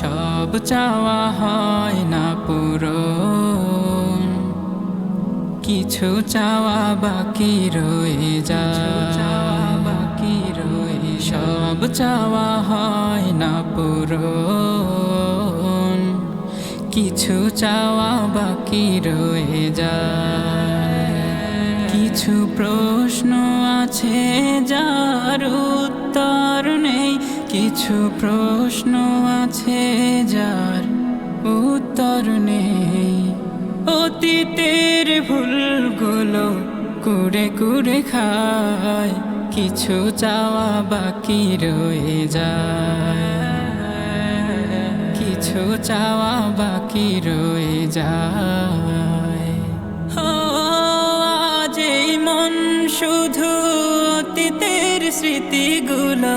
সব চাওয়া হয় না পুরো কিছু চাওয়া বাকি রয়ে যায়। বাকি রয়ে সব চাওয়া হয় না পুরো কিছু চাওয়া বাকি রয়ে যায়। কিছু প্রশ্ন আছে যার উত্তর নেই। কিছু প্রশ্ন আছে যার উত্তর নেই। অতীতের ভুলগুলো কুড়ে কুড়ে খায়, কিছু চাওয়া বাকি রয়ে যায়। কিছু চাওয়া বাকি রয়ে যায়। আজ মন শুধু অতীতের স্মৃতিগুলো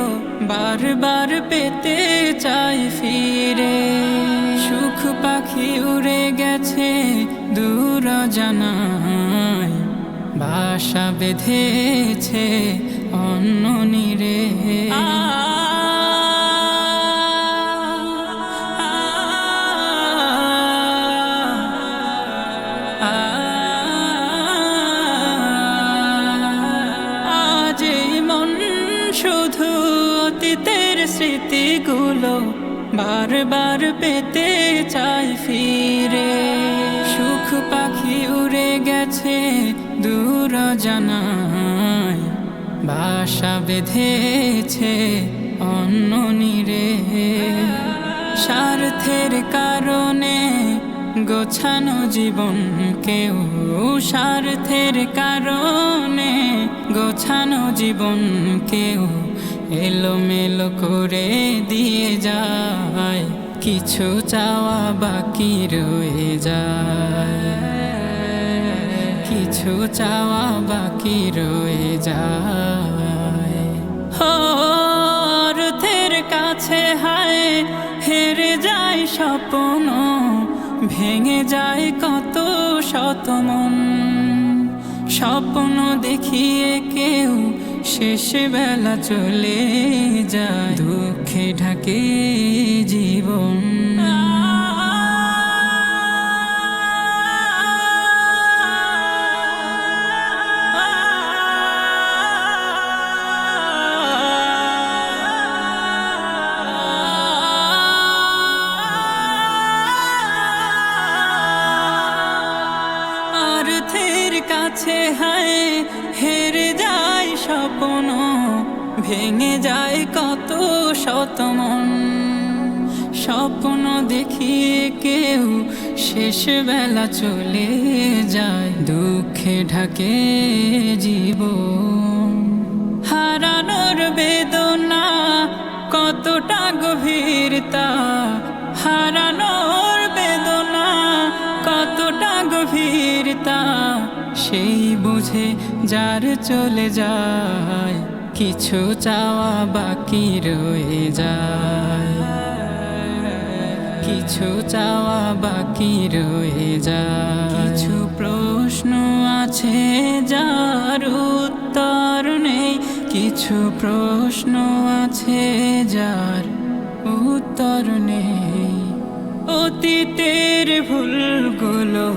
বারবার পেতে চাই ফিরে। সুখ পাখি উড়ে গেছে দূর জানায় বাসা বেঁধেছে অন্য নিরে। স্মৃতিগুলো বারবার পেতে চাই ফিরে। সুখ পাখি উড়ে গেছে দূর জানায় বাসা বেঁধেছে অন্য নিরে। স্বার্থের কারণে গোছানো জীবন কেউ, স্বার্থের কারণে গোছানো জীবন কেউ এলোমেলো করে দিয়ে যায়, কিছু চাওয়া বাকি রয়ে যায়। কিছু চাওয়া বাকি রয়ে যায়। অর্থের কাছে হায়, হেরে যায় স্বপ্ন, ভেঙে যায় কত শত মন। স্বপ্ন দেখিয়ে কেউ শেষ বেলা চলে যায়। দুঃখে ঢাকে জীবন। কাছে হায় হেরে স্বপ্ন ভেঙে যায় কত শত মন। স্বপ্ন দেখিয়ে কেউ শেষ বেলা চলে যায়, দুঃখে ঢাকে জীবন। হারানোর বেদনা কতটা গভীরতা হারানোর গভীরতা সেই বুঝে যার চলে যায়, কিছু চাওয়া বাকি রয়ে যায়। কিছু চাওয়া বাকি রয়ে যায়। কিছু প্রশ্ন আছে যার উত্তর নেই, কিছু প্রশ্ন আছে যার উত্তর নেই। অতীতের ভুলগুলো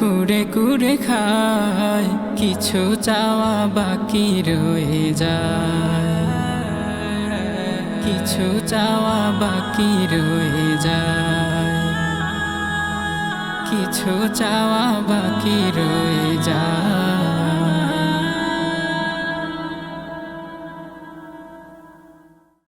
কুড়ে কুড়ে খায়, কিছু চাওয়া বাকি রয়ে যায়। কিছু চাওয়া বাকি রয়ে যায়। কিছু চাওয়া বাকি রয়ে